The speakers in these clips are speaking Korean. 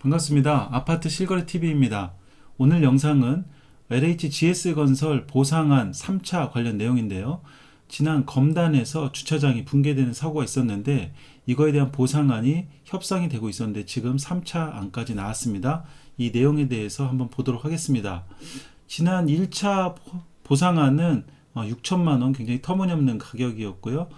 반갑습니다. 아파트 실거래 TV입니다. 오늘 영상은 LHGS 건설 보상안 3차 관련 내용인데요. 지난 검단에서 주차장이 붕괴되는 사고가 있었는데 이거에 대한 보상안이 협상이 되고 있었는데 지금 3차 안까지 나왔습니다. 이 내용에 대해서 한번 보도록 하겠습니다. 지난 1차 보상안은 6천만 원 굉장히 터무니없는 가격이었고요.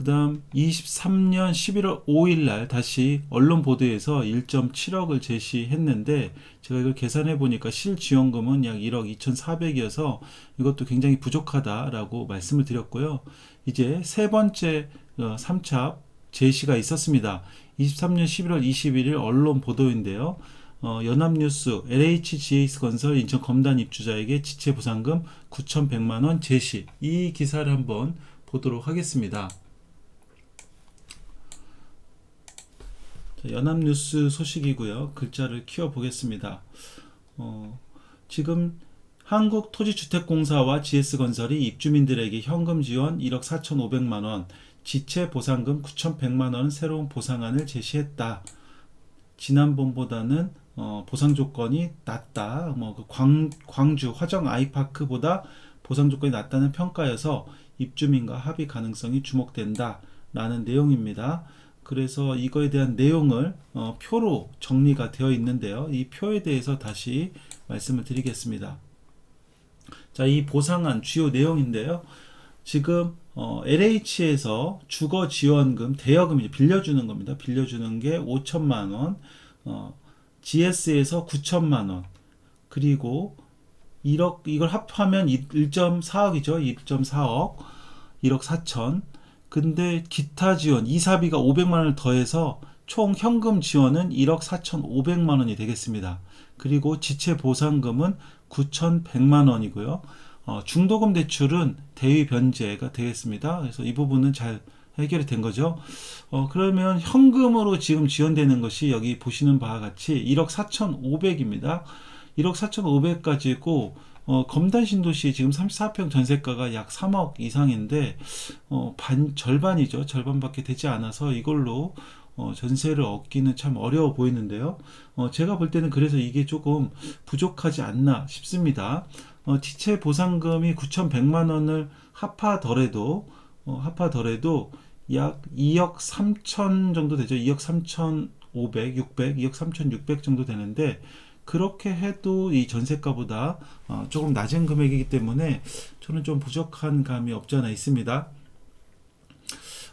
그 다음 23년 11월 5일 날 다시 언론 보도에서 1.7억을 제시했는데 제가 이걸 계산해 보니까 실지원금은 약 1억 2,400이어서 이것도 굉장히 부족하다라고 말씀을 드렸고요. 이제 세 번째 3차 제시가 있었습니다. 23년 11월 21일 언론 보도인데요. 어, 연합뉴스 LHGS 건설 인천 검단 입주자에게 지체 보상금 9,100만 원 제시 이 기사를 한번 보도록 하겠습니다. 연합뉴스 소식이고요. 글자를 키워 보겠습니다. 어, 지금 한국토지주택공사와 GS건설이 입주민들에게 현금 지원 1억 4,500만 원, 지체 보상금 9,100만 원 새로운 보상안을 제시했다. 지난번보다는 어, 보상 조건이 낮다. 뭐그 광주 화정 아이파크보다 보상 조건이 낮다는 평가여서 입주민과 합의 가능성이 주목된다 라는 내용입니다. 그래서 이거에 대한 내용을 어, 표로 정리가 되어 있는데요. 이 표에 대해서 다시 말씀을 드리겠습니다. 자, 이 보상안 주요 내용인데요. 지금 어, LH에서 주거 지원금 대여금 이 빌려주는 겁니다. 빌려주는 게 5천만 원, 어, GS에서 9천만 원, 그리고 1억 이걸 합하면 1.4억이죠. 1.4억, 1억 4천. 근데 기타 지원 이사비가 500만 원을 더해서 총 현금 지원은 1억 4,500만 원이 되겠습니다. 그리고 지체 보상금은 9,100만 원이고요. 어, 중도금 대출은 대위 변제가 되겠습니다. 그래서 이 부분은 잘 해결이 된 거죠. 어, 그러면 현금으로 지금 지원되는 것이 여기 보시는 바와 같이 1억 4,500입니다. 1억 4,500 가지고 어, 검단 신도시 지금 34평 전세가가 약 3억 이상인데 어, 반 절반이죠. 절반밖에 되지 않아서 이걸로 어, 전세를 얻기는 참 어려워 보이는데요. 어, 제가 볼 때는 그래서 이게 조금 부족하지 않나 싶습니다. 어, 지체 보상금이 9,100만 원을 합하더라도 어, 합하더라도 약 2억 3천 정도 되죠. 2억 3,500, 600, 2억 3,600 정도 되는데 그렇게 해도 이 전세가보다 어, 조금 낮은 금액이기 때문에 저는 좀 부족한 감이 없지 않아 있습니다.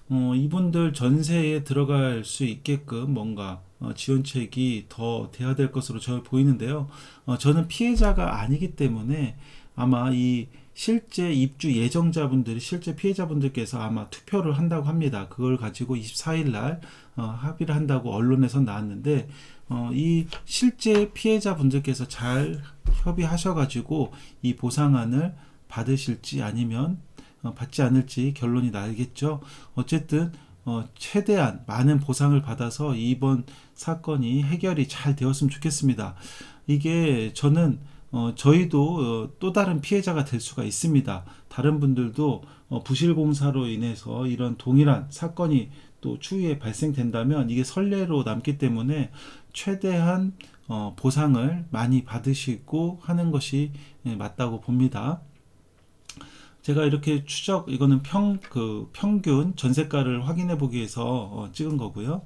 어, 이분들 전세에 들어갈 수 있게끔 뭔가 어, 지원책이 더 돼야 될 것으로 저는 보이는데요. 어, 저는 피해자가 아니기 때문에 아마 이 실제 입주 예정자분들이 실제 피해자분들께서 아마 투표를 한다고 합니다. 그걸 가지고 24일 날 어, 합의를 한다고 언론에서 나왔는데 어, 이 실제 피해자분들께서 잘 협의하셔가지고 이 보상안을 받으실지 아니면 어, 받지 않을지 결론이 나겠죠. 어쨌든 어, 최대한 많은 보상을 받아서 이번 사건이 해결이 잘 되었으면 좋겠습니다. 이게 저는 어, 저희도 어, 또 다른 피해자가 될 수가 있습니다. 다른 분들도 어, 부실공사로 인해서 이런 동일한 사건이 또 추후에 발생된다면 이게 선례로 남기 때문에 최대한 어, 보상을 많이 받으시고 하는 것이 예, 맞다고 봅니다. 제가 이렇게 추적 이거는 평 그 평균 전세가를 확인해 보기 위해서 어, 찍은 거고요.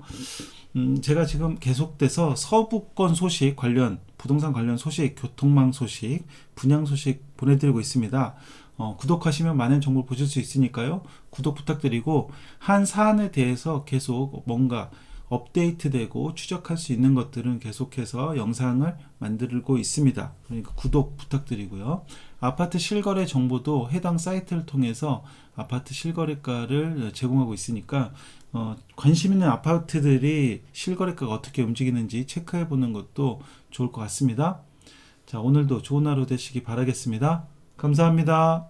음, 제가 지금 계속돼서 서부권 소식 관련 부동산 관련 소식, 교통망 소식, 분양 소식 보내드리고 있습니다. 어, 구독하시면 많은 정보를 보실 수 있으니까요. 구독 부탁드리고 한 사안에 대해서 계속 뭔가 업데이트되고 추적할 수 있는 것들은 계속해서 영상을 만들고 있습니다. 그러니까 구독 부탁드리고요. 아파트 실거래 정보도 해당 사이트를 통해서 아파트 실거래가를 제공하고 있으니까 어, 관심 있는 아파트들이 실거래가가 어떻게 움직이는지 체크해 보는 것도 좋을 것 같습니다. 자, 오늘도 좋은 하루 되시기 바라겠습니다. 감사합니다.